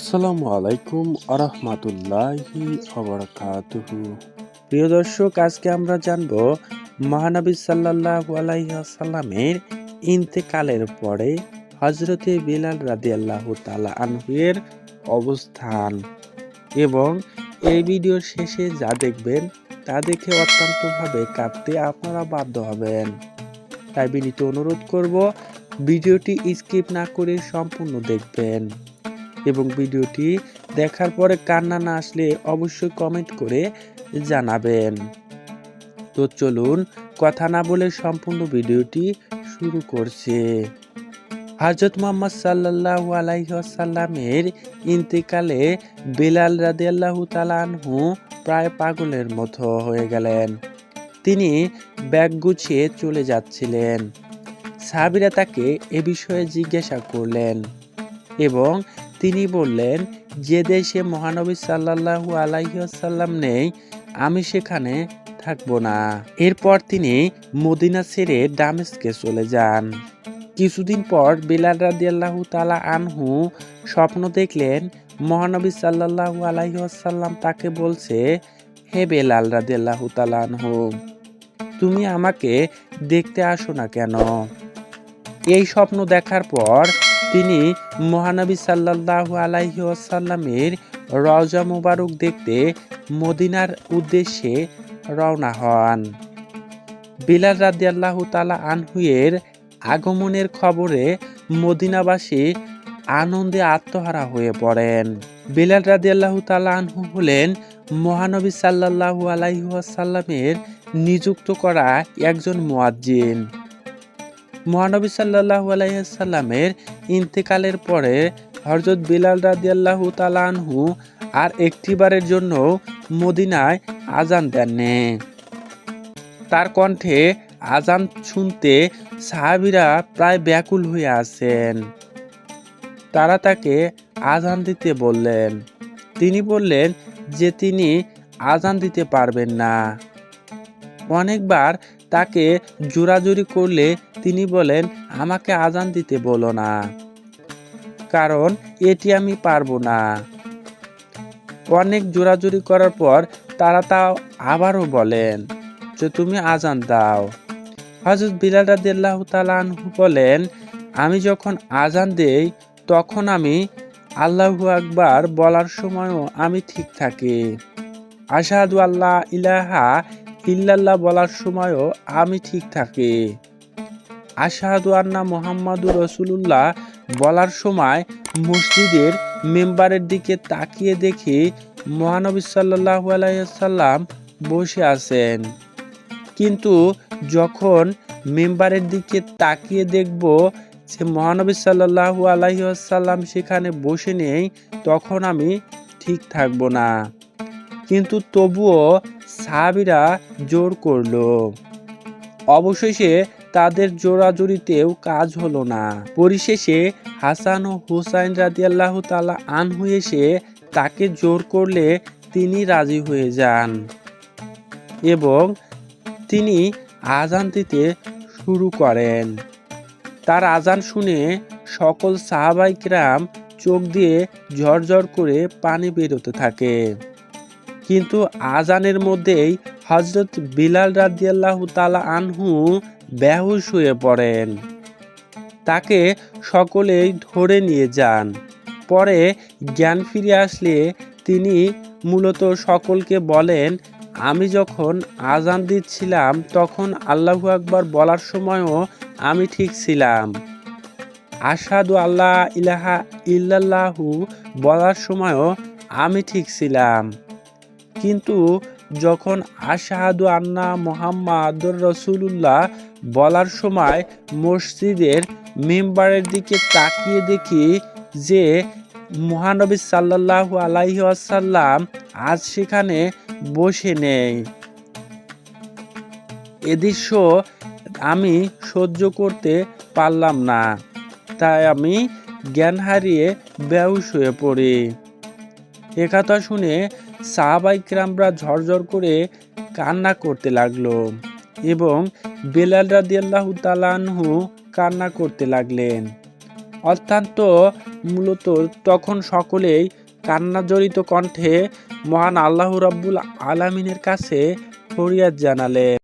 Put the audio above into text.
আসসালামু আলাইকুম আরহামাতুল্লাহি আবরাকাতুহু প্রিয় দর্শক, আজকে আমরা জানব মহানবী সাল্লাল্লাহু আলাইহি আলাইসাল্লামের ইন্তেকালের পরে হজরতে বিলাল রাদি আল্লাহ তালা আনহুয়ের অবস্থান এবং এই ভিডিওর শেষে যা দেখবেন তা দেখে অত্যন্তভাবে কাঁদতে আপনারা বাধ্য হবেন। তাই বিনীত অনুরোধ করব, ভিডিওটি স্কিপ না করে সম্পূর্ণ দেখবেন। এবং ভিডিওটি দেখার পরে কান্না না আসলে অবশ্যই কমেন্ট করে জানাবেন। তো চলুন কথা না বলে সম্পূর্ণ ভিডিওটি শুরু করছে। হজরত মোহাম্মদ সাল্লাহ আলাইসাল্লামের ইন্তেকালে বিলাল রাদে আল্লাহ তালানহু প্রায় পাগলের মতো হয়ে গেলেন। তিনি ব্যাগ গুছিয়ে চলে যাচ্ছিলেন। সাবিরা তাকে এ বিষয়ে জিজ্ঞাসা করলেন এবং তিনি বললেন, যে দেশে মহানবী সাল্লাহু আলাইসাল্লাম নেই, আমি সেখানে থাকব না। এরপর তিনি মদিনা ছেড়ে ডামেস্কে চলে যান। কিছুদিন পর বিলাল রাদি আল্লাহ তালা আনহু স্বপ্ন দেখলেন, মহানবী সাল্লাহু আলাইসাল্লাম তাকে বলছে, হে বেলাল রাদি আল্লাহ তালা আনহু, তুমি আমাকে দেখতে আসো না কেন? এই স্বপ্ন দেখার পর তিনি মহানবী সাল্লাল্লাহু আলাইহি ওয়াসাল্লামের রওজা মুবারক দেখতে মদিনার উদ্দেশ্যে রওনা হন। বিলাল রাদিয়াল্লাহু তাআলা আনহুয়ের আগমনের খবরে মদিনাবাসী আনন্দে আত্মহারা হয়ে পড়েন। বিলাল রাদিয়াল্লাহু তালা আনহু হলেন মহানবী সাল্লাল্লাহু আলাইহি ওয়াসাল্লামের নিযুক্ত করা একজন মোয়াজ্জিন। মহানবী সাল্লাহ আলাইসাল্লামের ইন্তেকালের পরে হরজত বিলাল রাদিয়াল্লাহু তালানহু আর একটিবারের জন্য মদিনায় আজান দেননি। তার কণ্ঠে আজান শুনতে সাহাবিরা প্রায় ব্যাকুল হয়ে আছেন। তারা তাকে আজান দিতে বললেন। তিনি বললেন যে তিনি আজান দিতে পারবেন না। অনেকবার তাকে জোরাজুরি করলে তিনি বলেন, আমাকে আজান দিতে বলো না, কারণ এটি আমি পারব না। অনেক জোরাজুরি করার পর তারা তা আবারও বলেন যে, তুমি আজান দাও। হজরত বিলাল রাদিয়াল্লাহ তালানহু বলেন, আমি যখন আজান দেই, তখন আমি আল্লাহু আকবার বলার সময়ও আমি ঠিক থাকি। আশাহাদু আল্লাহ ইলাহা ইল্লাল্লাহ বলার সময়ও আমি ঠিক থাকি। আশাহাদু আন্না মোহাম্মদু রসুল্লাহ বলার সময় মসজিদের মেম্বারের দিকে তাকিয়ে দেখি মহানবী সাল্লাহ আলাইসাল্লাম বসে আছেন। কিন্তু যখন মেম্বারের দিকে তাকিয়ে দেখব যে মহানবী সাল্লাহু আলাইসাল্লাম সেখানে বসে নেই, তখন আমি ঠিক থাকব না। কিন্তু তবুও সাহাবিরা জোর করল। অবশেষে তাদের জোরাজুরিতেও কাজ হলো না। পরিশেষে হাসান ও হুসাইন রাদিয়াল্লাহ তালা আনহু এসে তাকে জোর করলে তিনি রাজি হয়ে যান এবং তিনি আজান দিতে শুরু করেন। তার আজান শুনে সকল সাহাবাইকরাম চোখ দিয়ে ঝরঝর করে পানি বেরোতে থাকে। কিন্তু আজানের মধ্যেই হজরত বিলাল রাদিয়াল্লাহ তালা আনহু বেহুশ হয়ে পড়েন। তাকে সকলেই ধরে নিয়ে যান। পরে জ্ঞান ফিরে আসলে তিনি মূলত সকলকে বলেন, আমি যখন আজান দিচ্ছিলাম, তখন আল্লাহু আকবার বলার সময়ও আমি ঠিক ছিলাম। আসাদু আল্লাহ ইলাহা ইল্লাল্লাহু বলার সময়ও আমি ঠিক ছিলাম। কিন্তু যখন আশাহাদু আন্না মোহাম্মদুর রসুল্লাহ বলার সময় মসজিদের মেম্বারের দিকে তাকিয়ে দেখি যে মহানবী সাল্লাহু আলাইহি আসাল্লাম আজ সেখানে বসে নেই। এ দৃশ্য আমি সহ্য করতে পারলাম না, তাই আমি জ্ঞান হারিয়ে বেহুশ হয়ে পড়ি। একথা শুনে সাহাবাইকরামরা ঝরঝর করে কান্না করতে লাগল এবং বেলাল রাদিয়াল্লাহ তালানহু কান্না করতে লাগলেন। অত্যন্ত মূলত তখন সকলেই কান্নাজড়িত কণ্ঠে মহান আল্লাহ রব্বুল আলামিনের কাছে ফরিয়াদ জানালেন।